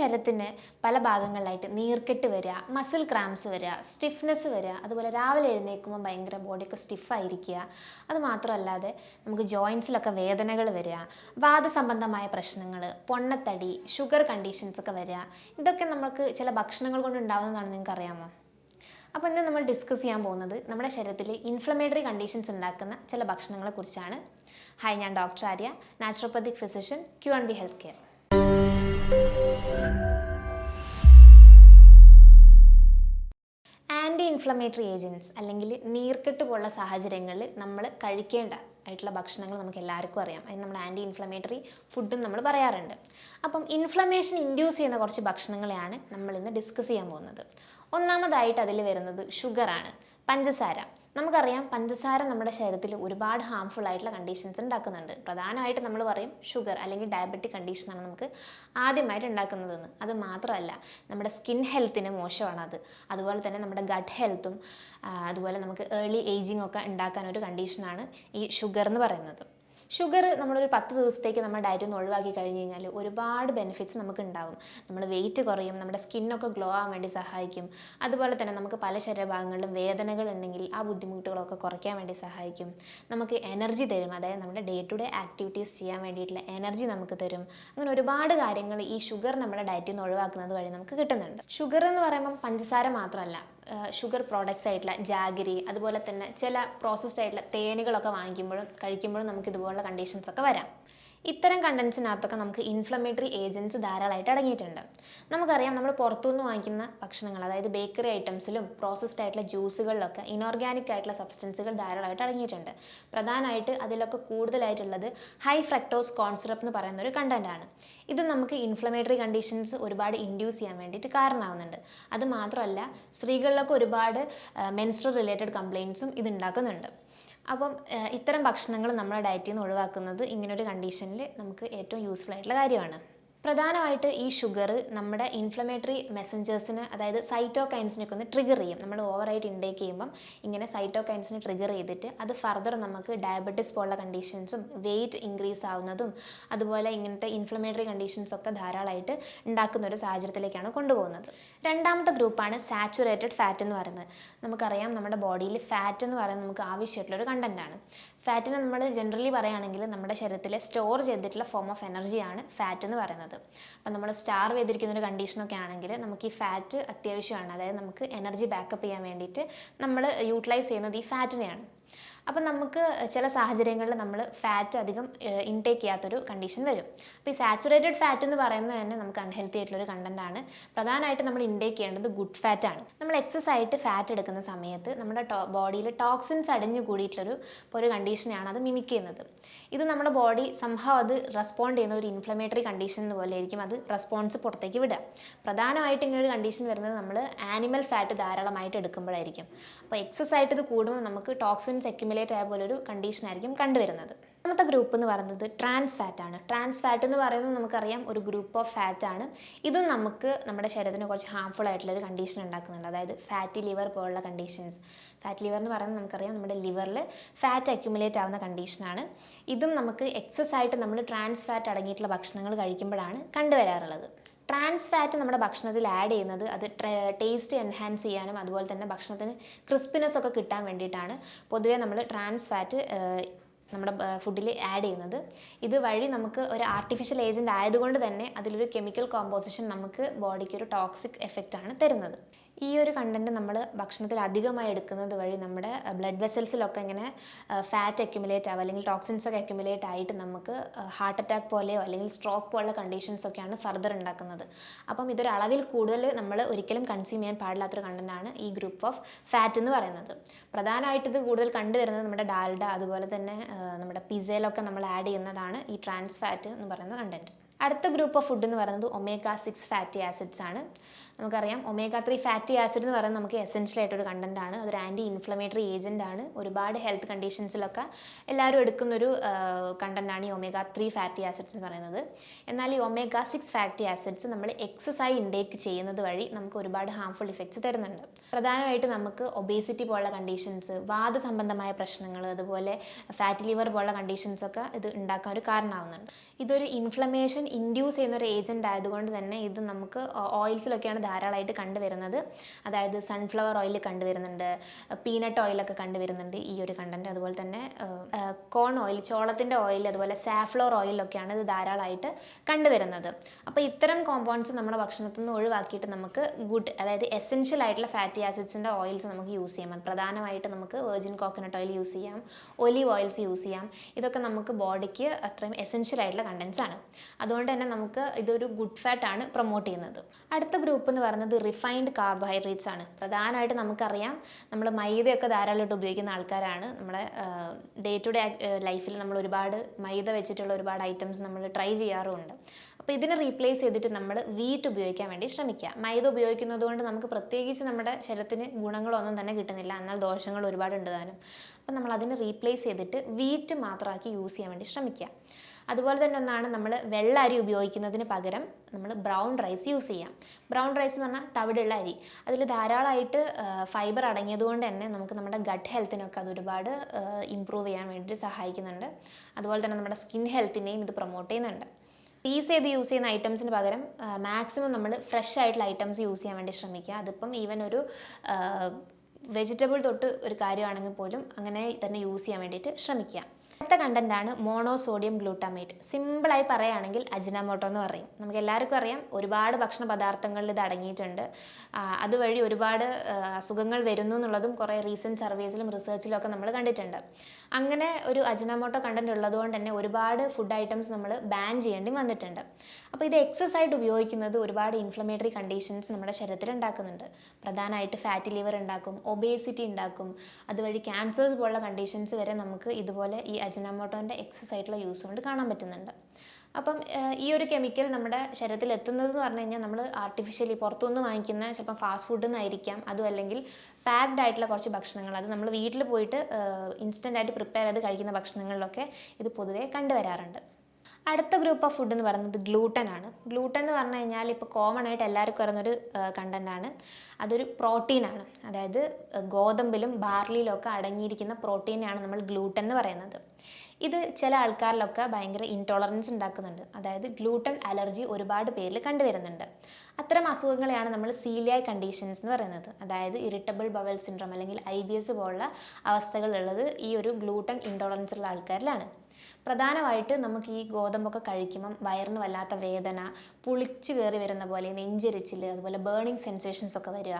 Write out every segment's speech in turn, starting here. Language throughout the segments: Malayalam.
ശരീരത്തിന് പല ഭാഗങ്ങളിലായിട്ട് നീർക്കെട്ട് വരിക മസിൽ ക്രാംസ് വരിക സ്റ്റിഫ്നെസ് വരിക അതുപോലെ രാവിലെ എഴുന്നേൽക്കുമ്പോൾ ഭയങ്കര ബോഡിയൊക്കെ സ്റ്റിഫായിരിക്കുക അത് മാത്രമല്ലാതെ നമുക്ക് ജോയിൻസിലൊക്കെ വേദനകൾ വരിക വാദസംബന്ധമായ പ്രശ്നങ്ങൾ പൊണ്ണത്തടി ഷുഗർ കണ്ടീഷൻസ് ഒക്കെ വരിക ഇതൊക്കെ നമുക്ക് ചില ഭക്ഷണങ്ങൾ കൊണ്ട് ഉണ്ടാകുന്നതാണ് നിങ്ങൾക്ക് അറിയാമോ അപ്പോൾ ഇന്ന് നമ്മൾ ഡിസ്കസ് ചെയ്യാൻ പോകുന്നത് നമ്മുടെ ശരീരത്തിൽ ഇൻഫ്ലമേറ്ററി കണ്ടീഷൻസ് ഉണ്ടാക്കുന്ന ചില ഭക്ഷണങ്ങളെക്കുറിച്ചാണ് ഹായ് ഞാൻ doctor Arya naturopathic physician Q and B health care inflammatory agents അല്ലെങ്കിൽ നീർക്കെട്ട് പോലുള്ള സാഹചര്യങ്ങളിൽ നമ്മൾ കഴിക്കേണ്ട ആയിട്ടുള്ള ഭക്ഷണങ്ങൾ നമുക്ക് എല്ലാവർക്കും അറിയാം. അതിന് നമ്മൾ ആന്റി ഇൻഫ്ലമേറ്ററി ഫുഡും നമ്മൾ പറയാറുണ്ട്. അപ്പം ഇൻഫ്ലമേഷൻ ഇൻഡ്യൂസ് ചെയ്യുന്ന കുറച്ച് ഭക്ഷണങ്ങളെയാണ് നമ്മൾ ഇന്ന് ഡിസ്കസ് ചെയ്യാൻ പോകുന്നത്. ഒന്നാമതായിട്ട് അതിൽ വരുന്നത് ഷുഗറാണ് പഞ്ചസാര. നമുക്കറിയാം പഞ്ചസാര നമ്മുടെ ശരീരത്തിൽ ഒരുപാട് ഹാംഫുൾ ആയിട്ടുള്ള കണ്ടീഷൻസ് ഉണ്ടാക്കുന്നുണ്ട്. പ്രധാനമായിട്ട് നമ്മൾ പറയും ഷുഗർ അല്ലെങ്കിൽ ഡയബറ്റിക് കണ്ടീഷനാണ് നമുക്ക് ആദ്യമായിട്ട് ഉണ്ടാക്കുന്നതെന്ന്. അത് മാത്രമല്ല നമ്മുടെ സ്കിൻ ഹെൽത്തിന് മോശമാണ് അത്. അതുപോലെ തന്നെ നമ്മുടെ ഗട്ട് ഹെൽത്തും അതുപോലെ നമുക്ക് ഏർലി ഏജിങ് ഒക്കെ ഉണ്ടാക്കാൻ ഒരു കണ്ടീഷനാണ് ഈ ഷുഗർ എന്ന് പറയുന്നത്. ഷുഗർ നമ്മളൊരു പത്ത് ദിവസത്തേക്ക് നമ്മുടെ ഡയറ്റിൽ നിന്ന് ഒഴിവാക്കി കഴിഞ്ഞ് കഴിഞ്ഞാൽ ഒരുപാട് ബെനിഫിറ്റ്സ് നമുക്ക് ഉണ്ടാവും നമ്മൾ വെയിറ്റ് കുറയും നമ്മുടെ സ്കിന്നൊക്കെ ഗ്ലോ ആവാൻ വേണ്ടി സഹായിക്കും. അതുപോലെ തന്നെ നമുക്ക് പല ശരീരഭാഗങ്ങളിലും വേദനകൾ ഉണ്ടെങ്കിൽ ആ ബുദ്ധിമുട്ടുകളൊക്കെ കുറയ്ക്കാൻ വേണ്ടി സഹായിക്കും. നമുക്ക് എനർജി തരും അതായത് നമ്മുടെ ഡേ ടു ഡേ ആക്ടിവിറ്റീസ് ചെയ്യാൻ വേണ്ടിയിട്ടുള്ള എനർജി നമുക്ക് തരും. അങ്ങനെ ഒരുപാട് കാര്യങ്ങൾ ഈ ഷുഗർ നമ്മുടെ ഡയറ്റിൽ നിന്ന് ഒഴിവാക്കുന്നത് വഴി നമുക്ക് കിട്ടുന്നുണ്ട്. ഷുഗർ എന്ന് പറയുമ്പം പഞ്ചസാര മാത്രമല്ല ഷുഗർ പ്രോഡക്റ്റ്സ് ആയിട്ടുള്ള ജാഗരി അതുപോലെ തന്നെ ചില പ്രോസസ്ഡ് ആയിട്ടുള്ള തേനുകളൊക്കെ വാങ്ങിക്കുമ്പോഴും കഴിക്കുമ്പോഴും നമുക്ക് ഇതുപോലുള്ള കണ്ടീഷൻസ് ഒക്കെ വരാം. ഇത്തരം കണ്ടൻസിനകത്തൊക്കെ നമുക്ക് ഇൻഫ്ലമേറ്ററി ഏജൻസ് ധാരാളമായിട്ട് അടങ്ങിയിട്ടുണ്ട്. നമുക്കറിയാം നമ്മൾ പുറത്തുനിന്ന് വാങ്ങിക്കുന്ന ഭക്ഷണങ്ങൾ അതായത് ബേക്കറി ഐറ്റംസിലും പ്രോസസ്ഡ് ആയിട്ടുള്ള ജ്യൂസുകളിലൊക്കെ ഇനോർഗാനിക് ആയിട്ടുള്ള സബ്സ്റ്റൻസുകൾ ധാരാളമായിട്ട് അടങ്ങിയിട്ടുണ്ട്. പ്രധാനമായിട്ട് അതിലൊക്കെ കൂടുതലായിട്ടുള്ളത് ഹൈ ഫ്രക്ടോസ് കോൺസിറപ്പ് എന്ന് പറയുന്ന ഒരു കണ്ടന്റാണ് ഇത് നമുക്ക് ഇൻഫ്ലമേറ്ററി കണ്ടീഷൻസ് ഒരുപാട് ഇൻഡ്യൂസ് ചെയ്യാൻ വേണ്ടിയിട്ട് കാരണമാവുന്നുണ്ട്. അത് മാത്രമല്ല സ്ത്രീകളിലൊക്കെ ഒരുപാട് മെൻസ്ട്രൽ റിലേറ്റഡ് കംപ്ലയിൻസും ഇത് ഉണ്ടാക്കുന്നുണ്ട്. അപ്പം ഇത്തരം ഭക്ഷണങ്ങൾ നമ്മുടെ ഡയറ്റിൽ നിന്ന് ഒഴിവാക്കുന്നത് ഇങ്ങനൊരു കണ്ടീഷനിൽ നമുക്ക് ഏറ്റവും യൂസ്ഫുൾ ആയിട്ടുള്ള കാര്യമാണ്. പ്രധാനമായിട്ട് ഈ ഷുഗർ നമ്മുടെ ഇൻഫ്ലമേറ്ററി മെസ്സഞ്ചേഴ്സിന് അതായത് സൈറ്റോകൈൻസിനൊക്കെ ഒന്ന് ട്രിഗർ ചെയ്യും. നമ്മൾ ഓവറായിട്ട് ഇൻടേക്ക് ചെയ്യുമ്പം ഇങ്ങനെ സൈറ്റോകൈൻസിനെ ട്രിഗർ ചെയ്തിട്ട് അത് ഫർദർ നമുക്ക് ഡയബറ്റിസ് പോലുള്ള കണ്ടീഷൻസും വെയിറ്റ് ഇൻക്രീസ് ആവുന്നതും അതുപോലെ ഇങ്ങനത്തെ ഇൻഫ്ലമേറ്ററി കണ്ടീഷൻസ് ഒക്കെ ധാരാളമായിട്ട് ഉണ്ടാക്കുന്ന ഒരു സാഹചര്യത്തിലേക്കാണ് കൊണ്ടുപോകുന്നത്. രണ്ടാമത്തെ ഗ്രൂപ്പാണ് സാച്ചുറേറ്റഡ് ഫാറ്റ് എന്ന് പറയുന്നത്. നമുക്കറിയാം നമ്മുടെ ബോഡിയിൽ ഫാറ്റ് എന്ന് പറയുന്നത് നമുക്ക് ആവശ്യമായിട്ടുള്ള ഒരു കണ്ടന്റാണ് ഫാറ്റിനെ നമ്മൾ ജനറലി പറയുകയാണെങ്കിൽ നമ്മുടെ ശരീരത്തിൽ സ്റ്റോർ ചെയ്തിട്ടുള്ള ഫോം ഓഫ് എനർജിയാണ് ഫാറ്റ് എന്ന് പറയുന്നത്. അപ്പം നമ്മൾ സ്റ്റാർ ചെയ്തിരിക്കുന്ന ഒരു കണ്ടീഷനൊക്കെ ആണെങ്കിൽ നമുക്ക് ഈ ഫാറ്റ് അത്യാവശ്യമാണ്. അതായത് നമുക്ക് എനർജി ബാക്കപ്പ് ചെയ്യാൻ വേണ്ടിയിട്ട് നമ്മൾ യൂട്ടിലൈസ് ചെയ്യുന്നത് ഈ ഫാറ്റിനെയാണ് അപ്പം നമുക്ക് ചില സാഹചര്യങ്ങളിൽ നമ്മൾ ഫാറ്റ് അധികം ഇൻടേക്ക് ചെയ്യാത്തൊരു കണ്ടീഷൻ വരും. അപ്പോൾ ഈ സാച്ചുറേറ്റഡ് ഫാറ്റ് എന്ന് പറയുന്നത് തന്നെ നമുക്ക് അൺഹെൽത്തി ആയിട്ടുള്ളൊരു ആണ്. പ്രധാനമായിട്ട് നമ്മൾ ഇൻടേക്ക് ചെയ്യേണ്ടത് ഗുഡ് ഫാറ്റ് ആണ്. നമ്മൾ എക്സസ് ആയിട്ട് ഫാറ്റ് എടുക്കുന്ന സമയത്ത് നമ്മുടെ ബോഡിയിൽ ടോക്സിൻസ് അടിഞ്ഞു കൂടിയിട്ടുള്ളൊരു ഒരു കണ്ടീഷനാണ് അത് മിമിക് ചെയ്യുന്നത്. ഇത് നമ്മുടെ ബോഡി സംഭവം അത് റെസ്പോണ്ട് ചെയ്യുന്ന ഒരു ഇൻഫ്ലമേറ്ററി കണ്ടീഷൻ പോലെ ആയിരിക്കും അത് റെസ്പോൺസ് പുറത്തേക്ക് വിടുക. പ്രധാനമായിട്ട് ഇങ്ങനെ ഒരു കണ്ടീഷൻ വരുന്നത് നമ്മൾ ആനിമൽ ഫാറ്റ് ധാരാളമായിട്ട് എടുക്കുമ്പോഴായിരിക്കും. അപ്പോൾ എക്സസ് ആയിട്ട് ഇത് കൂടുമ്പോൾ നമുക്ക് ടോക്സിൻസ് അക്യുമുലേറ്റ് ആയ പോലെ ഒരു കണ്ടീഷൻ ആയിരിക്കും കണ്ടുവരുന്നത്. രണ്ടാമത്തെ ഗ്രൂപ്പ് എന്ന് പറയുന്നത് ട്രാൻസ് ഫാറ്റ് ആണ്. ട്രാൻസ് ഫാറ്റ് എന്ന് പറയുന്നത് നമുക്കറിയാം ഒരു ഗ്രൂപ്പ് ഓഫ് ഫാറ്റ് ആണ്. ഇതും നമുക്ക് നമ്മുടെ ശരീരത്തിന് കുറച്ച് ഹാർംഫുൾ ആയിട്ടുള്ള ഒരു കണ്ടീഷൻ ഉണ്ടാക്കുന്നുണ്ട്. അതായത് ഫാറ്റി ലിവർ പോലുള്ള കണ്ടീഷൻസ് ഫാറ്റ് ലിവർ എന്ന് പറയുന്നത് നമുക്കറിയാം നമ്മുടെ ലിവറിൽ ഫാറ്റ് അക്യുമുലേറ്റ് ആവുന്ന കണ്ടീഷനാണ് ഇതും നമുക്ക് എക്സസ് ആയിട്ട് നമ്മൾ ട്രാൻസ് ഫാറ്റ് അടങ്ങിയിട്ടുള്ള ഭക്ഷണങ്ങൾ കഴിക്കുമ്പോഴാണ് കണ്ടുവരാറുള്ളത്. ട്രാൻസ് ഫാറ്റ് നമ്മുടെ ഭക്ഷണത്തിൽ ആഡ് ചെയ്യുന്നത് അത് ടേസ്റ്റ് എൻഹാൻസ് ചെയ്യാനും അതുപോലെ തന്നെ ഭക്ഷണത്തിന് ക്രിസ്പിനെസ് ഒക്കെ കിട്ടാൻ വേണ്ടിയിട്ടാണ് പൊതുവേ നമ്മൾ ട്രാൻസ് ഫാറ്റ് നമ്മുടെ ഫുഡിൽ ആഡ് ചെയ്യുന്നത്. ഇത് വഴി നമുക്ക് ഒരു ആർട്ടിഫിഷ്യൽ ഏജന്റ് ആയതുകൊണ്ട് തന്നെ അതിലൊരു കെമിക്കൽ കോമ്പോസിഷൻ നമുക്ക് ബോഡിക്ക് ഒരു ടോക്സിക് എഫക്റ്റ് ആണ് തരുന്നത്. ഈ ഒരു കണ്ടന്റ് നമ്മൾ ഭക്ഷണത്തിൽ അധികമായി എടുക്കുന്നത് വഴി നമ്മുടെ ബ്ലഡ് വെസൽസിലൊക്കെ ഇങ്ങനെ ഫാറ്റ് അക്യുമുലേറ്റ് ആവുക അല്ലെങ്കിൽ ടോക്സിൻസ് ഒക്കെ അക്യുമുലേറ്റ് ആയിട്ട് നമുക്ക് ഹാർട്ട് അറ്റാക്ക് പോലെയോ അല്ലെങ്കിൽ സ്ട്രോക്ക് പോലുള്ള കണ്ടീഷൻസ് ഒക്കെയാണ് ഫർദർ ഉണ്ടാക്കുന്നത്. അപ്പം ഇതൊരു അളവിൽ കൂടുതൽ നമ്മൾ ഒരിക്കലും കൺസ്യൂം ചെയ്യാൻ പാടില്ലാത്തൊരു കണ്ടന്റാണ് ഈ ഗ്രൂപ്പ് ഓഫ് ഫാറ്റ് എന്ന് പറയുന്നത്. പ്രധാനമായിട്ട് ഇത് കൂടുതൽ കണ്ടുവരുന്നത് നമ്മുടെ ഡാൽഡ അതുപോലെ തന്നെ നമ്മുടെ പിസയിലൊക്കെ നമ്മൾ ആഡ് ചെയ്യുന്നതാണ് ഈ ട്രാൻസ് ഫാറ്റ് എന്ന് പറയുന്ന കണ്ടന്റ് അടുത്ത ഗ്രൂപ്പ് ഓഫ് ഫുഡ് എന്ന് പറയുന്നത് ഒമേഗ സിക്സ് ഫാറ്റി ആസിഡ്സ് ആണ്. നമുക്കറിയാം ഒമേഗ ത്രീ ഫാറ്റി ആസിഡ് എന്ന് പറയുന്നത് നമുക്ക് എസെൻഷ്യൽ ആയിട്ടൊരു കണ്ടന്റ് ആണ്. അതൊരു ആന്റി ഇൻഫ്ലമേറ്ററി ഏജന്റ് ആണ്. ഒരുപാട് ഹെൽത്ത് കണ്ടീഷൻസിലൊക്കെ എല്ലാവരും എടുക്കുന്നൊരു ആണ് ഈ ഒമേഗ ത്രീ ഫാറ്റി ആസിഡ് എന്ന് പറയുന്നത്. എന്നാൽ ഈ ഒമേഗ സിക്സ് ഫാറ്റി ആസിഡ്സ് നമ്മൾ എക്സസൈസ് ഇൻടേക്ക് ചെയ്യുന്നത് വഴി നമുക്ക് ഒരുപാട് ഹാംഫുൾ ഇഫക്ട്സ് തരുന്നുണ്ട്. പ്രധാനമായിട്ട് നമുക്ക് ഒബേസിറ്റി പോലുള്ള കണ്ടീഷൻസ് വാദ സംബന്ധമായ പ്രശ്നങ്ങൾ അതുപോലെ ഫാറ്റി ലിവർ പോലുള്ള കണ്ടീഷൻസൊക്കെ ഇത് ഉണ്ടാക്കാൻ ഒരു കാരണമാവുന്നുണ്ട്. ഇതൊരു ഇൻഫ്ലമേഷൻ ഇൻഡ്യൂസ് ചെയ്യുന്ന ഒരു ഏജന്റ് ആയതുകൊണ്ട് തന്നെ ഇത് നമുക്ക് ഓയിൽസിലൊക്കെയാണ് ധാരാളമായിട്ട് കണ്ടുവരുന്നത്. അതായത് സൺഫ്ലവർ ഓയിൽ കണ്ടുവരുന്നുണ്ട് പീനട്ട് ഓയിലൊക്കെ കണ്ടുവരുന്നുണ്ട് ഈ ഒരു കണ്ടന്റ് അതുപോലെ തന്നെ കോൺ ഓയിൽ ചോളത്തിന്റെ ഓയിൽ അതുപോലെ സാഫ്ലോർ ഓയിലൊക്കെയാണ് ഇത് ധാരാളമായിട്ട് കണ്ടുവരുന്നത്. അപ്പോൾ ഇത്തരം കോമ്പൗണ്ട്സ് നമ്മുടെ ഭക്ഷണത്തിൽ നിന്ന് ഒഴിവാക്കിയിട്ട് നമുക്ക് ഗുഡ് അതായത് എസെൻഷ്യൽ ആയിട്ടുള്ള ഫാറ്റി ആസിഡ്സിന്റെ ഓയിൽസ് നമുക്ക് യൂസ് ചെയ്യാം. പ്രധാനമായിട്ട് നമുക്ക് വെർജിൻ കോക്കനട്ട് ഓയിൽ യൂസ് ചെയ്യാം ഒലീവ് ഓയിൽസ് യൂസ് ചെയ്യാം. ഇതൊക്കെ നമുക്ക് ബോഡിക്ക് അത്രയും എസെൻഷ്യൽ ആയിട്ടുള്ള കണ്ടൻസ് ആണ്. അതുകൊണ്ട് തന്നെ നമുക്ക് ഇതൊരു ഗുഡ് ഫാറ്റ് ആണ് പ്രൊമോട്ട് ചെയ്യുന്നത്. അടുത്ത ഗ്രൂപ്പ് എന്ന് പറയുന്നത് റിഫൈൻഡ് കാർബോഹൈഡ്രേറ്റ്സ് ആണ്. പ്രധാനമായിട്ട് നമുക്കറിയാം നമ്മൾ മൈദയൊക്കെ ധാരാളമായിട്ട് ഉപയോഗിക്കുന്ന ആൾക്കാരാണ്. നമ്മുടെ ഡേ ടു ഡേ ലൈഫിൽ നമ്മൾ ഒരുപാട് മൈദ വെച്ചിട്ടുള്ള ഒരുപാട് ഐറ്റംസ് നമ്മൾ ട്രൈ ചെയ്യാറുമുണ്ട്. അപ്പോൾ ഇതിനെ റീപ്ലേസ് ചെയ്തിട്ട് നമ്മൾ വീറ്റ് ഉപയോഗിക്കാൻ വേണ്ടി ശ്രമിക്കുക. മൈദ ഉപയോഗിക്കുന്നത് കൊണ്ട് നമുക്ക് പ്രത്യേകിച്ച് നമ്മുടെ ശരീരത്തിന് ഗുണങ്ങളൊന്നും തന്നെ കിട്ടുന്നില്ല. എന്നാൽ ദോഷങ്ങൾ ഒരുപാട് ഉണ്ട് താനും. അപ്പോൾ നമ്മൾ അതിനെ റീപ്ലേസ് ചെയ്തിട്ട് വീറ്റ് മാത്രമാക്കി യൂസ് ചെയ്യാൻ വേണ്ടി ശ്രമിക്കുക. അതുപോലെ തന്നെ ഒന്നാണ് നമ്മൾ വെള്ള അരി ഉപയോഗിക്കുന്നതിന് പകരം നമ്മൾ ബ്രൗൺ റൈസ് യൂസ് ചെയ്യാം. ബ്രൗൺ റൈസ് എന്ന് പറഞ്ഞാൽ തവിടുള്ള അരി. അതിൽ ധാരാളമായിട്ട് ഫൈബർ അടങ്ങിയതുകൊണ്ട് തന്നെ നമുക്ക് നമ്മുടെ ഗട്ട് ഹെൽത്തിനൊക്കെ അത് ഒരുപാട് ഇമ്പ്രൂവ് ചെയ്യാൻ വേണ്ടിയിട്ട് സഹായിക്കുന്നുണ്ട്. അതുപോലെ തന്നെ നമ്മുടെ സ്കിൻ ഹെൽത്തിനെയും ഇത് പ്രൊമോട്ട് ചെയ്യുന്നുണ്ട്. പീസ് ചെയ്ത് യൂസ് ചെയ്യുന്ന ഐറ്റംസിന് പകരം മാക്സിമം നമ്മൾ ഫ്രഷ് ആയിട്ടുള്ള ഐറ്റംസ് യൂസ് ചെയ്യാൻ വേണ്ടി ശ്രമിക്കുക. അതിപ്പം ഈവൻ ഒരു വെജിറ്റബിൾ തൊട്ട് ഒരു കാര്യമാണെങ്കിൽ പോലും അങ്ങനെ തന്നെ യൂസ് ചെയ്യാൻ വേണ്ടിയിട്ട് ശ്രമിക്കുക. അടുത്ത കണ്ടന്റ് ആണ് മോണോ സോഡിയം ഗ്ലൂട്ടാമേറ്റ് സിമ്പിളായി പറയുകയാണെങ്കിൽ അജിനാമോട്ടോ എന്ന് പറയും. നമുക്ക് എല്ലാവർക്കും അറിയാം ഒരുപാട് ഭക്ഷണ പദാർത്ഥങ്ങളിൽ ഇത് അടങ്ങിയിട്ടുണ്ട്. അതുവഴി ഒരുപാട് അസുഖങ്ങൾ വരുന്നു എന്നുള്ളതും കുറേ റീസെന്റ് സർവേസിലും റിസർച്ചിലും ഒക്കെ നമ്മൾ കണ്ടിട്ടുണ്ട്. അങ്ങനെ ഒരു അജിനാമോട്ടോ കണ്ടന്റ് ഉള്ളതുകൊണ്ട് തന്നെ ഒരുപാട് ഫുഡ് ഐറ്റംസ് നമ്മൾ ബാൻ ചെയ്യേണ്ടി വന്നിട്ടുണ്ട്. അപ്പോൾ ഇത് എക്സസ് ആയിട്ട് ഉപയോഗിക്കുന്നത് ഒരുപാട് ഇൻഫ്ലമേറ്ററി കണ്ടീഷൻസ് നമ്മുടെ ശരീരത്തിൽ ഉണ്ടാക്കുന്നുണ്ട്. പ്രധാനമായിട്ട് ഫാറ്റി ലിവർ ഉണ്ടാക്കും ഒബേസിറ്റി ഉണ്ടാക്കും അതുവഴി ക്യാൻസേഴ്സ് പോലുള്ള കണ്ടീഷൻസ് വരെ നമുക്ക് ഇതുപോലെ ഈ അജിനാമോട്ടോന്റെ എക്സസ് ആയിട്ടുള്ള യൂസ് കൊണ്ട് കാണാൻ പറ്റുന്നുണ്ട്. അപ്പം ഈ ഒരു കെമിക്കൽ നമ്മുടെ ശരീരത്തിൽ എത്തുന്നത് എന്ന് പറഞ്ഞു കഴിഞ്ഞാൽ നമ്മൾ ആർട്ടിഫിഷ്യലി പുറത്തുനിന്ന് വാങ്ങിക്കുന്ന ചിലപ്പം ഫാസ്റ്റ് ഫുഡിൽ നിന്നായിരിക്കാം അതും അല്ലെങ്കിൽ പാക്ഡ് ആയിട്ടുള്ള കുറച്ച് ഭക്ഷണങ്ങൾ. അത് നമ്മൾ വീട്ടിൽ പോയിട്ട് ഇൻസ്റ്റന്റ് ആയിട്ട് പ്രിപ്പയർ ചെയ്ത് കഴിക്കുന്ന ഭക്ഷണങ്ങളിലൊക്കെ ഇത് പൊതുവേ കണ്ടുവരാറുണ്ട്. അടുത്ത ഗ്രൂപ്പ് ഓഫ് ഫുഡ് എന്ന് പറയുന്നത് ഗ്ലൂട്ടൻ ആണ്. ഗ്ലൂട്ടൻ എന്ന് പറഞ്ഞു കഴിഞ്ഞാൽ ഇപ്പോൾ കോമൺ ആയിട്ട് എല്ലാവർക്കും അറിയുന്നൊരു കണ്ടന്റ് ആണ്. അതൊരു പ്രോട്ടീൻ ആണ്. അതായത് ഗോതമ്പിലും ബാർലിയിലും ഒക്കെ അടങ്ങിയിരിക്കുന്ന പ്രോട്ടീനാണ് നമ്മൾ ഗ്ലൂട്ടൻ എന്ന് പറയുന്നത്. ഇത് ചില ആൾക്കാരിലൊക്കെ ഭയങ്കര ഇൻടോളറൻസ് ഉണ്ടാക്കുന്നുണ്ട്. അതായത് ഗ്ലൂട്ടൺ അലർജി ഒരുപാട് പേരിൽ കണ്ടുവരുന്നുണ്ട്. അത്തരം അസുഖങ്ങളെയാണ് നമ്മൾ സീലിയായ കണ്ടീഷൻസ് എന്ന് പറയുന്നത്. അതായത് ഇറിറ്റബിൾ ബവൽ സിൻഡ്രോം അല്ലെങ്കിൽ ഐ ബി എസ് പോലുള്ള അവസ്ഥകളുള്ളത് ഈ ഒരു ഗ്ലൂട്ടൺ ഇൻടോളറൻസ് ഉള്ള ആൾക്കാരിലാണ്. പ്രധാനമായിട്ട് നമുക്ക് ഈ ഗോതമ്പൊക്കെ കഴിക്കുമ്പം വയറിന് വല്ലാത്ത വേദന പുളിച്ച് കയറി വരുന്ന പോലെ നെഞ്ചെരിച്ചിൽ അതുപോലെ ബേണിംഗ് സെൻസേഷൻസ് ഒക്കെ വരിക.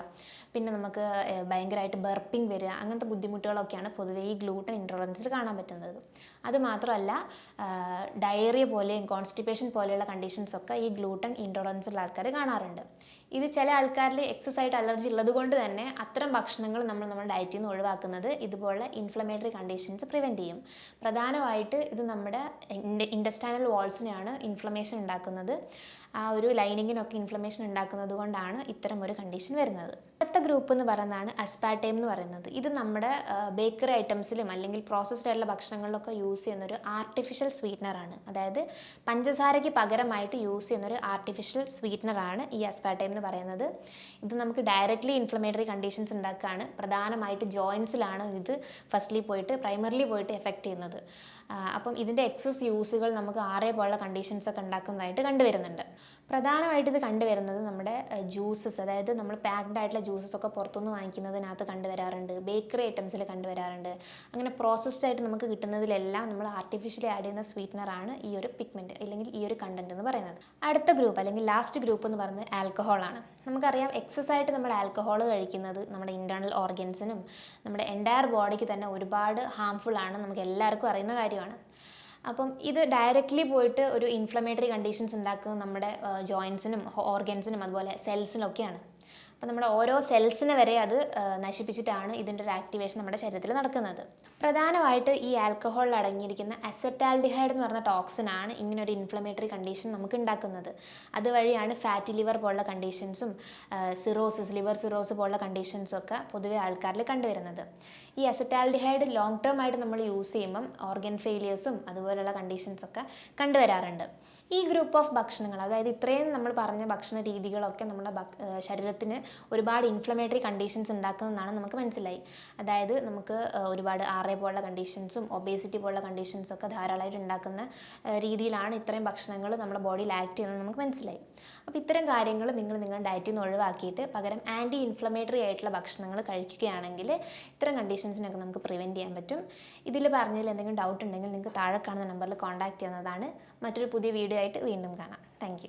പിന്നെ നമുക്ക് ഭയങ്കരമായിട്ട് ബർപ്പിംഗ് വരിക അങ്ങനത്തെ ബുദ്ധിമുട്ടുകളൊക്കെയാണ് പൊതുവേ ഈ ഗ്ലൂട്ടൻ ഇൻടോളറൻസിൽ കാണാൻ പറ്റുന്നത്. അതുമാത്രമല്ല ഡയറിയ പോലെയും കോൺസ്റ്റിപ്പേഷൻ പോലെയുള്ള കണ്ടീഷൻസ് ഒക്കെ ഈ ഗ്ലൂട്ടൻ ഇൻടോളറൻസ് ആൾക്കാർ കാണാറുണ്ട്. ഇത് ചില ആൾക്കാരിൽ എക്സസ് ആയിട്ട് അലർജി ഉള്ളത് കൊണ്ട് തന്നെ അത്തരം ഭക്ഷണങ്ങൾ നമ്മൾ നമ്മുടെ ഡയറ്റിൽ നിന്ന് ഒഴിവാക്കുന്നത് ഇതുപോലെ ഇൻഫ്ലമേറ്ററി കണ്ടീഷൻസ് പ്രിവെന്റ് ചെയ്യും. പ്രധാനമായിട്ട് ഇത് നമ്മുടെ ഇൻഡസ്റ്റൈനൽ വാൾസിനെയാണ് ഇൻഫ്ലമേഷൻ ഉണ്ടാക്കുന്നത്. ആ ഒരു ലൈനിങ്ങിനൊക്കെ ഇൻഫ്ലമേഷൻ ഉണ്ടാക്കുന്നത് കൊണ്ടാണ് ഇത്തരം ഒരു കണ്ടീഷൻ വരുന്നത്. അടുത്ത ഗ്രൂപ്പ് എന്ന് പറയുന്നതാണ് അസ്പാറ്റൈം എന്ന് പറയുന്നത്. ഇത് നമ്മുടെ ബേക്കറി ഐറ്റംസിലും അല്ലെങ്കിൽ പ്രോസസ്ഡ് ആയിട്ടുള്ള ഭക്ഷണങ്ങളിലൊക്കെ യൂസ് ചെയ്യുന്ന ഒരു ആർട്ടിഫിഷ്യൽ സ്വീറ്റ്നറാണ് അതായത് പഞ്ചസാരയ്ക്ക് പകരമായിട്ട് യൂസ് ചെയ്യുന്ന ഒരു ആർട്ടിഫിഷ്യൽ സ്വീറ്റ്നറാണ് ഈ അസ്പാറ്റൈം എന്ന് പറയുന്നത്. ഇത് നമുക്ക് ഡയറക്റ്റ്ലി ഇൻഫ്ലമേറ്ററി കണ്ടീഷൻസ് ഉണ്ടാക്കുകയാണ്. പ്രധാനമായിട്ട് ജോയിൻസിലാണ് ഇത് ഫസ്റ്റ്ലി പോയിട്ട് പ്രൈമറിലി പോയിട്ട് എഫക്റ്റ് ചെയ്യുന്നത്. അപ്പം ഇതിന്റെ എക്സസ് യൂസുകൾ നമുക്ക് ആറേ പോലുള്ള കണ്ടീഷൻസ് ഒക്കെ ഉണ്ടാക്കുന്നതായിട്ട് കണ്ടുവരുന്നുണ്ട്. പ്രധാനമായിട്ട് ഇത് കണ്ടുവരുന്നത് നമ്മുടെ ജ്യൂസസ് അതായത് നമ്മൾ പാക്ഡ് ആയിട്ടുള്ള ജ്യൂസസ് ഒക്കെ പുറത്തുനിന്ന് വാങ്ങിക്കുന്നതിനകത്ത് കണ്ടുവരാറുണ്ട്. ബേക്കറി ഐറ്റംസിൽ കണ്ടുവരാറുണ്ട്. അങ്ങനെ പ്രോസസ്ഡ് ആയിട്ട് നമുക്ക് കിട്ടുന്നതിലെല്ലാം നമ്മൾ ആർട്ടിഫിഷ്യലി ആഡ് ചെയ്യുന്ന സ്വീറ്റ്നറാണ് ഈ ഒരു പിഗ്മെന്റ് അല്ലെങ്കിൽ ഈ ഒരു കണ്ടന്റ് എന്ന് പറയുന്നത്. അടുത്ത ഗ്രൂപ്പ് അല്ലെങ്കിൽ ലാസ്റ്റ് ഗ്രൂപ്പ് എന്ന് പറയുന്നത് ആൽക്കഹോളാണ് നമുക്കറിയാം എക്സസ് ആയിട്ട് നമ്മൾ ആൽക്കഹോൾ കഴിക്കുന്നത് നമ്മുടെ ഇന്റേർണൽ ഓർഗൻസിനും നമ്മുടെ എന്റയർ ബോഡിക്ക് തന്നെ ഒരുപാട് ഹാംഫുൾ ആണ്. നമുക്ക് എല്ലാവർക്കും അറിയുന്ന കാര്യമാണ്. അപ്പം ഇത് ഡയറക്റ്റ്ലി പോയിട്ട് ഒരു ഇൻഫ്ലമേറ്ററി കണ്ടീഷൻസ് ഉണ്ടാക്കുന്നത് നമ്മുടെ ജോയിൻസിനും ഓർഗൻസിനും അതുപോലെ സെൽസിനൊക്കെയാണ് അപ്പം അപ്പോൾ നമ്മുടെ ഓരോ സെൽസിനെ വരെ അത് നശിപ്പിച്ചിട്ടാണ് ഇതിന്റെ ഒരു ആക്ടിവേഷൻ നമ്മുടെ ശരീരത്തിൽ നടക്കുന്നത്. പ്രധാനമായിട്ട് ഈ ആൽക്കഹോളിൽ അടങ്ങിയിരിക്കുന്ന അസെറ്റാൽഡിഹൈഡ് എന്ന് പറഞ്ഞ ടോക്സിനാണ് ഇങ്ങനെ ഒരു ഇൻഫ്ലമേറ്ററി കണ്ടീഷൻ നമുക്ക് ഉണ്ടാക്കുന്നത്. അതുവഴിയാണ് ഫാറ്റി ലിവർ പോലുള്ള കണ്ടീഷൻസും സിറോസിസ് ലിവർ സിറോസ് പോലുള്ള കണ്ടീഷൻസും ഒക്കെ പൊതുവെ ആൾക്കാരിൽ കണ്ടുവരുന്നത്. ഈ അസറ്റാൽഡിഹൈഡ് ലോങ് ടേം ആയിട്ട് നമ്മൾ യൂസ് ചെയ്യുമ്പം ഓർഗൻ ഫെയിലിയേഴ്സും അതുപോലെയുള്ള കണ്ടീഷൻസ് ഒക്കെ കണ്ടുവരാറുണ്ട്. ഈ ഗ്രൂപ്പ് ഓഫ് ഭക്ഷണങ്ങൾ അതായത് ഇത്രയും നമ്മൾ പറഞ്ഞ ഭക്ഷണ രീതികളൊക്കെ നമ്മുടെ ശരീരത്തിന് ഒരുപാട് ഇൻഫ്ലമേറ്ററി കണ്ടീഷൻസ് ഉണ്ടാക്കുന്നതാണ് നമുക്ക് മനസ്സിലായി. അതായത് നമുക്ക് ഒരുപാട് ആറേ പോലുള്ള കണ്ടീഷൻസും ഒബേസിറ്റി പോലുള്ള കണ്ടീഷൻസൊക്കെ ധാരാളമായിട്ട് ഉണ്ടാക്കുന്ന രീതിയിലാണ് ഇത്രയും ഭക്ഷണങ്ങൾ നമ്മുടെ ബോഡിയിൽ ആക്ട് ചെയ്യുന്നത് നമുക്ക് മനസ്സിലായി. അപ്പോൾ ഇത്തരം കാര്യങ്ങൾ നിങ്ങൾ നിങ്ങളുടെ ഡയറ്റിൽ നിന്ന് ഒഴിവാക്കിയിട്ട് പകരം ആന്റി ഇൻഫ്ലമേറ്ററി ആയിട്ടുള്ള ഭക്ഷണങ്ങൾ കഴിക്കുകയാണെങ്കിൽ ഇത്തരം കണ്ടീഷൻസിനൊക്കെ നമുക്ക് പ്രിവെന്റ് ചെയ്യാൻ പറ്റും. ഇതിൽ പറഞ്ഞതിൽ എന്തെങ്കിലും ഡൗട്ട് ഉണ്ടെങ്കിൽ നിങ്ങൾക്ക് താഴെ കാണുന്ന നമ്പറിൽ കോൺടാക്ട് ചെയ്യുന്നതാണ്. മറ്റൊരു പുതിയ വീഡിയോ ആയിട്ട് വീണ്ടും കാണാം. താങ്ക്